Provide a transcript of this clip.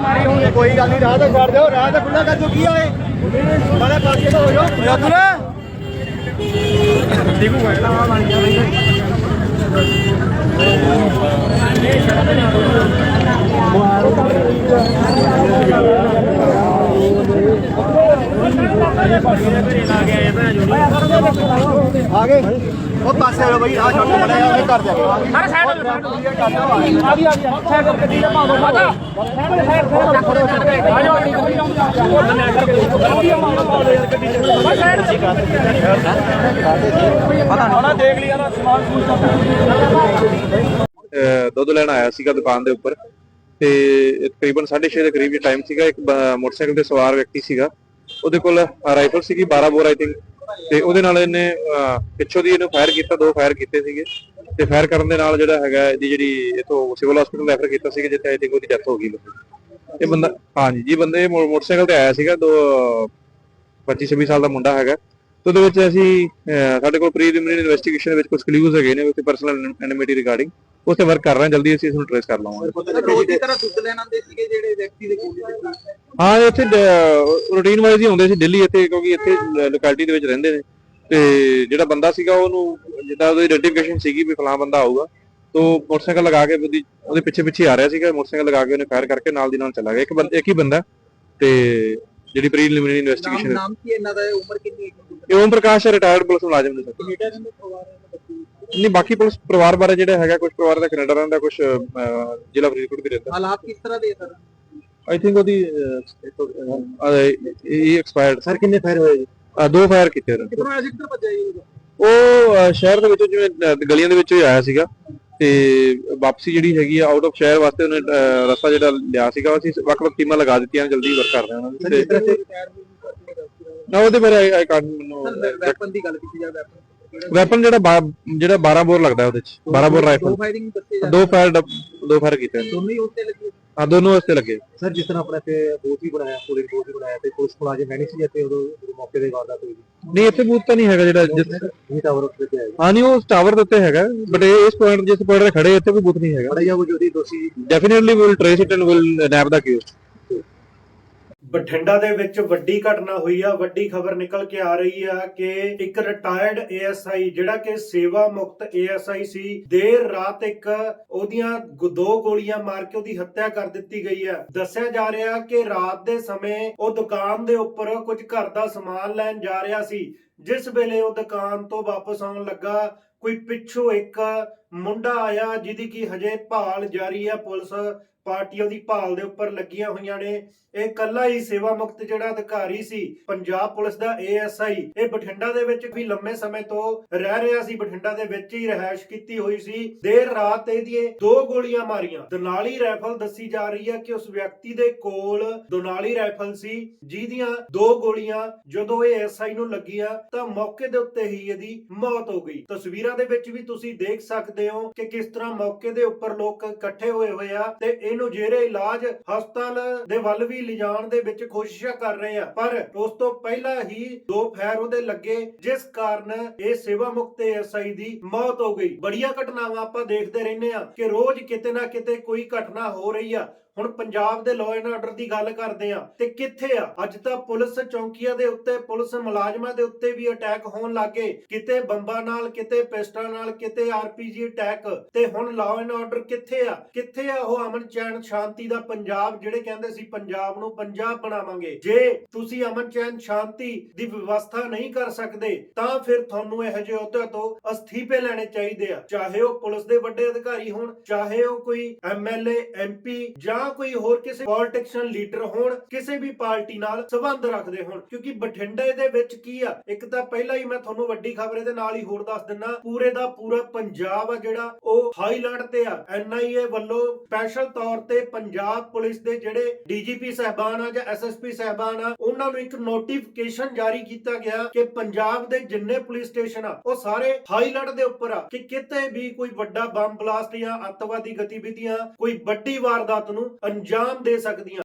ਮਾਰੀ ਹੋਣੀ ਕੋਈ ਗੱਲ ਨਹੀਂ ਰਾਹ ਤਾਂ ਛੱਡ ਦਿਓ ਰਾਹ ਤਾਂ ਖੁੱਲਾ ਕਰ ਦਿਓ ਕੀ ਹੋਏ ਮਾਰੇ ਪਾਸੇ ਤੋਂ ਹੋ ਜਾਓ। ਰਤਨ ਆ ਗਏ ਉਹ ਪਾਸੇ ਹੋ ਬਈ ਰਾਹ ਛੱਡ ਬੜਿਆ ਉਹਦੇ ਘਰ ਜਾ ਕੇ ਸਾਰੇ ਸਾਈਡ ਆ ਗਈ ਆ ਗਈ ਸਾਈਡ ਕਰਕੇ ਗੱਡੀ ਦਾ ਭਾਵੇਂ ਮਾਤਾ ਸਾਈਡ ਸਾਈਡ ਸਾਈਡ ਆ ਜਾਓ ਪਤਾ ਨਹੀਂ ਦੇਖ ਲਿਆ ਨਾ ਸਮਾਨ ਅਹ ਦੁੱਧ ਲੈਣ ਆਇਆ ਸੀਗਾ ਦੁਕਾਨ ਦੇ ਉੱਪਰ ਤੇ ਤਕਰੀਬਨ 6:30 ਦੇ ਕਰੀਬ ਟਾਈਮ ਸੀਗਾ। ਇੱਕ ਮੋਟਰਸਾਈਕਲ ਤੇ ਸਵਾਰ ਵਿਅਕਤੀ ਸੀਗਾ। ਉਹਦੇ ਕੋਲ ਰਾਈਫਲ ਸੀਗੀ 12 ਬੋਰ ਆਈ ਥਿੰਕ ਤੇ ਉਹਦੇ ਨਾਲ ਇਹਨੇ ਪਿੱਛੋਂ ਦੀ ਇਹਨੂੰ ਫਾਇਰ ਕੀਤਾ, ਦੋ ਫਾਇਰ ਕੀਤੇ ਸੀਗੇ। ਤੇ ਫਾਇਰ ਕਰਨ ਦੇ ਨਾਲ ਜਿਹੜਾ ਹੈਗਾ, ਇਹਦੀ ਜਿਹੜੀ ਇਥੋਂ ਸਿਵਲ ਹਸਪੀਟਲ ਰੈਫਰ ਕੀਤਾ ਸੀਗਾ, ਜਿੱਥੇ ਆਈ ਥਿੰਕ ਉਹਦੀ ਡੈਥ ਹੋ ਗਈ। ਇਹ ਬੰਦਾ, ਹਾਂਜੀ, ਜੀ, ਬੰਦੇ ਮੋਟਰਸਾਈਕਲ ਤੇ ਆਇਆ ਸੀਗਾ, ਦੋ 25 26 ਸਾਲ ਦਾ ਮੁੰਡਾ ਹੈਗਾ। ਤੇ ਉਹਦੇ ਵਿੱਚ ਅਸੀਂ ਸਾਡੇ ਕੋਲ ਪ੍ਰੀਲਿਮਿਨਰੀ ਇਨਵੈਸਟੀਗੇਸ਼ਨ ਵਿੱਚ ਕੁਝ ਕਲੂਜ਼ ਹੈਗੇ ਨੇ ਵਿੱਚ ਪਰਸਨਲ ਐਨਿਮਿਟੀ ਰਿਗਾਰਡਿੰਗ ਉਸ ਤੇ ਵਰਕ ਕਰ ਰਹੇ ਹਾਂ ਜਲਦੀ ਅਸੀਂ ਇਸ ਨੂੰ ਟ੍ਰੇਸ ਕਰ ਲਵਾਂਗੇ। ਰੋਜ਼ ਦੀ ਤਰ੍ਹਾਂ ਦੁੱਧ ਲੈਣ ਆਉਂਦੇ ਸੀਗੇ ਜਿਹੜੇ ਵਿਅਕਤੀ ਦੇ ਕੋਲ ਹਾਂ ਇੱਥੇ ਰੂਟੀਨ ਵਾਈਜ਼ ਹੀ ਆਉਂਦੇ ਸੀ ਦਿੱਲੀ ਇੱਥੇ ਕਿਉਂਕਿ ਇੱਥੇ ਲੋਕੈਲਿਟੀ ਦੇ ਵਿੱਚ ਰਹਿੰਦੇ ਨੇ। ਤੇ ਜਿਹੜਾ ਬੰਦਾ ਸੀਗਾ ਉਹਨੂੰ ਜਿੱਦਾਂ ਉਹਦੀ ਆਈਡੈਂਟੀਫਿਕੇਸ਼ਨ ਸੀਗੀ ਵੀ ਫਲਾਂ ਬੰਦਾ ਆਊਗਾ ਤੋਂ ਮੋਟਰਸਾਈਕਲ ਲਗਾ ਕੇ ਉਹਦੀ ਉਹਦੇ ਪਿੱਛੇ ਪਿੱਛੇ ਆ ਰਿਹਾ ਸੀਗਾ ਮੋਟਰਸਾਈਕਲ ਲਗਾ ਕੇ ਉਹਨੇ ਫਾਇਰ ਕਰਕੇ ਨਾਲ ਦੀ ਨਾਲ ਚਲਾ ਗਿਆ। ਇੱਕ ਬੰਦਾ ਇੱਕ ਹੀ ਬੰਦਾ ਤੇ ਜਿਹੜੀ ਪ੍ਰੀਲਿਮਿਨਰੀ ਇਨਵੈਸਟੀਗੇਸ਼ਨ ਨਾਮ ਕੀ ਇਹਨਾਂ ਦਾ ਉਮਰ ਕਿੰਨੀ ਹੈ? ਇਹ ਓਮ ਪ੍ਰਕਾਸ਼ ਰਿਟਾਇਰਡ ਪੁਲਿਸ ਮੁਲਾਜ਼ਮ ਨੇ ਸਰ। ਕੈਨੇਡਾ ਦੇ ਪਰਿਵਾਰ ਨਹੀਂ ਬਾਕੀ ਪੁਲਿਸ ਪਰਿਵਾਰ ਬਾਰੇ ਜਿਹੜਾ ਹੈਗਾ ਕੁਝ ਪਰਿਵਾਰ ਦਾ ਕੈਨੇਡਾ ਰਹਿੰਦਾ ਕੁਝ ਜ਼ਿਲ੍ਹਾ ਫਰੀਦਕੋਟ ਵੀ ਰਹਿੰਦਾ। ਹਾਲਾਤ ਕਿਸ ਤਰ੍ਹਾਂ ਦੇ ਸਰ? ਆਈ ਥਿੰਕ ਉਹਦੀ ਇਹ ਐਕਸਪਾਇਰਡ ਸਰ ਕਿੰਨੇ ਫਾਇਰ ਹੋਏ ਜੀ? ਦੋ ਫਾਇਰ ਕੀਤੇ ਨੇ। ਕਿੱਥੋਂ ਆਇਆ ਸੀ ਕਿੱਧਰ ਭੱਜਿਆ ਜੀ ਉਹ ਸ਼ਹਿਰ ਦੇ ਵਿੱਚੋਂ ਜਿਵੇਂ ਗਲੀਆਂ ਦੇ ਵਿੱਚੋਂ ਹੀ ਆਇਆ ਸੀਗਾ। ਤੇ ਵਾਪਸੀ ਜਿਹੜੀ ਹੈਗੀ ਆ ਆਊਟ ਆਫ ਸ਼ਹਿਰ ਵਾਸਤੇ ਉਹਨੇ ਰਸਤਾ ਜਿਹੜਾ ਲਿਆ ਸੀਗਾ ਅਸੀਂ ਵੱਖ-ਵੱਖ ਟੀਮਾਂ ਲਗਾ ਦਿੱਤੀਆਂ ਜਲਦੀ ਵਰਕ ਕਰ ਰਹੇ ਹਾਂ ਉਹਨਾਂ ਦੇ। ਨਾ ਉਹਦੇ ਬਾਰੇ ਆਈ ਕਾਰਡ ਮੈਨੂੰ ਵੈਪਨ ਦੀ ਗੱਲ ਕੀਤੀ ਜਾਵੇ ਵੈਪਨ ਵੈਪਨ ਜਿਹੜਾ ਬਾ- ਜਿਹੜਾ 12 ਬੋਰ ਲੱਗਦਾ ਉਹਦੇ ਚ। 12 ਬੋਰ ਰਾਈਫਲ ਦੋ ਫਾਇਰਿੰਗ ਦੱਸੇ ਦੋ ਫਾਇਰ ਦੋ ਫਾਇਰ ਕੀਤੇ ਨੇ। ਦੋਨੋਂ ਹੀ ਉੱਤੇ ਲੱਗੇ। ਆ ਦੋਨੋਂ ਵਾਸਤੇ ਲੱਗੇ। ਸਰ ਜਿਸ ਤਰ੍ਹਾਂ ਆਪਣੇ ਤੇ ਬੂਥ ਵੀ ਬਣਾਇਆ ਪੁਲਿਸ ਬੂਥ ਵੀ ਬਣਾਇਆ ਤੇ ਪੁਲਿਸ ਮੁਲਾਜ਼ਮ ਹੈ ਨਹੀਂ ਸੀ ਅਤੇ ਉਦੋਂ ਉਦੋਂ ਮੌਕੇ ਦੇ ਵਾਰਦਾਤ ਹੋਈ ਨਹੀਂ ਇੱਥੇ ਬੂਥ ਤਾਂ ਨਹੀਂ ਹੈਗਾ ਜਿਹੜਾ ਜਿਸ ਜੀ ਟਾਵਰ ਉੱਤੇ ਤੇ ਆਇਆ। ਹਾਂ ਨਹੀਂ ਉਹ ਟਾਵਰ ਦੇ ਉੱਤੇ ਹੈਗਾ। ਬਟ ਇਸ ਪੁਆਇੰਟ ਜਿਸ ਪੁਆਇੰਟ ਤੇ ਖੜੇ ਇੱਥੇ ਕੋਈ ਬੂਥ ਨਹੀਂ ਹੈਗਾ। ਬੜਾ ਜਾਂ ਵਜੂਦੀ ਦੋਸ਼ੀ definitely will trace it and will nab the accused Bathinda ਦੇ ਵਿੱਚ ਵੱਡੀ ਘਟਨਾ ਹੋਈ ਆ। ਵੱਡੀ ਖਬਰ ਨਿਕਲ ਕੇ ਆ ਰਹੀ ਆ ਕਿ ਇੱਕ ਰਿਟਾਇਰਡ ਏਐਸਆਈ ਜਿਹੜਾ ਕਿ ਸੇਵਾ ਮੁਕਤ ਏਐਸਆਈ ਸੀ, ਦੇਰ ਰਾਤ ਇੱਕ ਉਹਦੀਆਂ ਦੋ ਗੋਲੀਆਂ ਮਾਰ ਕੇ ਉਹਦੀ ਹੱਤਿਆ ਕਰ ਦਿੱਤੀ ਗਈ ਆ। ਦੱਸਿਆ ਜਾ ਰਿਹਾ ਕਿ ਰਾਤ ਦੇ ਸਮੇਂ ਉਹ ਦੁਕਾਨ ਦੇ ਉੱਪਰ ਕੁਝ ਘਰ ਦਾ ਸਮਾਨ ਲੈਣ ਜਾ ਰਿਹਾ ਸੀ, ਜਿਸ ਵੇਲੇ ਉਹ ਦੁਕਾਨ ਤੋਂ ਵਾਪਸ ਆਉਣ ਲੱਗਾ। ਕੋਈ ਪਿੱਛੋਂ ਇੱਕ ਮੁੰਡਾ ਆਇਆ, ਜਿਹਦੀ ਕੀ ਹਜੇ ਭਾਲ ਜਾਰੀ ਆ ਪੁਲਿਸ ਪਾਰਟੀਆਂ ਦੀ ਭਾਲ ਦੇ ਉੱਪਰ ਲੱਗੀਆਂ ਹੋਈਆਂ ਨੇ। ਇਹ ਕੱਲਾ ਹੀ ਸੇਵਾ ਮੁਕਤ ਜਿਹੜਾ ਅਧਿਕਾਰੀ ਸੀ, ਪੰਜਾਬ ਪੁਲਿਸ ਦਾ ਏਐਸਆਈ, ਇਹ ਬਠਿੰਡਾ ਦੇ ਵਿੱਚ ਵੀ ਲੰਮੇ ਸਮੇਂ ਤੋਂ ਰਹਿ ਰਿਹਾ ਸੀ। ਬਠਿੰਡਾ ਦੇ ਵਿੱਚ ਹੀ ਰਹਿائش ਕੀਤੀ ਹੋਈ ਸੀ। ਦੇਰ ਰਾਤ ਇਹਦੀ ਦੋ ਗੋਲੀਆਂ ਮਾਰੀਆਂ। ਦੁਨਾਲੀ ਰਾਈਫਲ ਦੱਸੀ ਜਾ ਰਹੀ ਹੈ ਕਿ ਉਸ ਵਿਅਕਤੀ ਦੇ ਕੋਲ ਦੁਨਾਲੀ ਰਾਈਫਲ ਸੀ, ਜਿਹਦੀਆਂ ਦੋ ਗੋਲੀਆਂ ਜਦੋਂ ਇਹ ਐਸਆਈ ਨੂੰ ਲੱਗੀਆਂ, ਤਾਂ ਮੌਕੇ ਦੇ ਉੱਤੇ ਹੀ ਇਹਦੀ ਮੌਤ ਹੋ ਗਈ। ਤਸਵੀਰਾਂ ਦੇ ਵਿੱਚ ਵੀ ਤੁਸੀਂ ਦੇਖ ਸਕਦੇ ਹੋ ਕਿ ਕਿਸ ਤਰ੍ਹਾਂ ਮੌਕੇ ਦੇ ਉੱਪਰ ਲੋਕ ਇਕੱਠੇ ਹੋਏ ਹੋਏ ਆ ਤੇ ਇਹਨੂੰ ਜੇਰੇ ਇਲਾਜ ਹਸਪਤਾਲ ਦੇ ਵੱਲ ਵੀ ਲਿਜਾਣ ਦੇ ਵਿੱਚ ਕੋਸ਼ਿਸ਼ਾਂ ਕਰ ਰਹੇ ਆ। ਪਰ ਉਸ ਤੋਂ ਪਹਿਲਾਂ ਹੀ ਦੋ ਫੈਰ ਉਹਦੇ ਲੱਗੇ, ਜਿਸ ਕਾਰਨ ਇਹ ਸੇਵਾ ਮੁਕਤ ਐਸਆਈ ਦੀ ਮੌਤ ਹੋ ਗਈ। ਬੜੀਆਂ ਘਟਨਾਵਾਂ ਆਪਾਂ ਦੇਖਦੇ ਰਹਿੰਦੇ ਆ ਕਿ ਰੋਜ਼ ਕਿਤੇ ਨਾ ਕਿਤੇ ਕੋਈ ਘਟਨਾ ਹੋ ਰਹੀ ਆ। ਹੁਣ ਪੰਜਾਬ ਦੇ ਲਾਅ ਐਂਡ ਆਰਡਰ ਦੀ ਗੱਲ ਕਰਦੇ ਆ ਤੇ ਕਿੱਥੇ ਆ? ਅੱਜ ਤਾਂ ਪੁਲਿਸ ਚੌਂਕੀਆਂ ਦੇ ਉੱਤੇ, ਪੁਲਿਸ ਮੁਲਾਜ਼ਮਾਂ ਦੇ ਉੱਤੇ ਵੀ ਅਟੈਕ ਹੋਣ ਲੱਗੇ। ਕਿਤੇ ਬੰਬਾਂ ਨਾਲ, ਕਿਤੇ ਪਿਸਟਲਾਂ ਨਾਲ, ਕਿਤੇ ਆਰਪੀਜੀ ਅਟੈਕ ਤੇ ਹੁਣ ਲਾਅ ਐਂਡ ਆਰਡਰ ਕਿੱਥੇ ਆ? ਕਿੱਥੇ ਆ ਉਹ ਅਮਨ ਚੈਨ ਸ਼ਾਂਤੀ ਦਾ ਪੰਜਾਬ, ਜਿਹੜੇ ਕਹਿੰਦੇ ਸੀ ਪੰਜਾਬ ਨੂੰ ਪੰਜਾਬ ਬਣਾਵਾਂਗੇ। ਜੇ ਤੁਸੀਂ ਅਮਨ ਚੈਨ ਸ਼ਾਂਤੀ ਦੀ ਵਿਵਸਥਾ ਨਹੀਂ ਕਰ ਸਕਦੇ, ਤਾਂ ਫਿਰ ਤੁਹਾਨੂੰ ਇਹੋ ਜਿਹੇ ਅਹੁਦਿਆਂ ਤੋਂ ਅਸਤੀਫੇ ਲੈਣੇ ਚਾਹੀਦੇ ਆ। ਚਾਹੇ ਉਹ ਪੁਲਿਸ ਦੇ ਵੱਡੇ ਅਧਿਕਾਰੀ ਹੋਣ, ਚਾਹੇ ਉਹ ਕੋਈ ਐਮਐਲਏ ਐਮਪੀ ਜਾਂ ਕੋਈ ਹੋਰ ਕਿਸੇ ਪੋਲਿਟਿਕਸ਼ਨ ਲੀਡਰ ਹੋਣ, ਕਿਸੇ ਵੀ ਪਾਰਟੀ ਨਾਲ ਸੰਬੰਧ ਰੱਖਦੇ ਹੋਣ। ਕਿਉਂਕਿ ਬਠਿੰਡੇ ਦੇ ਵਿੱਚ ਕੀ ਆ, ਇੱਕ ਤਾਂ ਪਹਿਲਾਂ ਹੀ ਮੈਂ ਤੁਹਾਨੂੰ ਵੱਡੀ ਖਬਰ ਇਹਦੇ ਨਾਲ ਹੀ ਹੋਰ ਦੱਸ ਦਿੰਨਾ ਪੂਰੇ ਦਾ ਪੂਰਾ ਪੰਜਾਬ ਆ ਜਿਹੜਾ, ਉਹ ਹਾਈ ਤੇ ਆ। ਐਨਆਈਏ ਵੱਲੋਂ ਸਪੈਸ਼ਲ ਤੌਰ ਤੇ ਪੰਜਾਬ ਪੁਲਿਸ ਦੇ ਜਿਹੜੇ ਡੀਜੀਪੀ ਸਹਿਬਾਨ ਆ ਜਾਂ ਐਸਐਸਪੀ ਸਹਿਬਾਨ ਆ, ਉਹਨਾਂ ਨੂੰ ਇੱਕ ਨੋਟੀਫਿਕੇਸ਼ਨ ਜਾਰੀ ਕੀਤਾ ਗਿਆ ਕਿ ਪੰਜਾਬ ਦੇ ਜਿੰਨੇ ਪੁਲਿਸ ਸਟੇਸ਼ਨ ਆ, ਉਹ ਸਾਰੇ ਹਾਈ ਅਲਰਟ ਦੇ ਉੱਪਰ ਆ ਕਿ ਕਿਤੇ ਵੀ ਕੋਈ ਵੱਡਾ ਬੰਬ ਬਲਾਸਟ ਜਾਂ ਅੱਤਵਾਦੀ ਗਤੀਵਿਧੀਆਂ, ਕੋਈ ਵੱਡੀ ਵਾਰਦਾਤ ਨੂੰ ਨੂੰ ਅੰਜਾਮ ਦੇ ਸਕਦੀਆਂ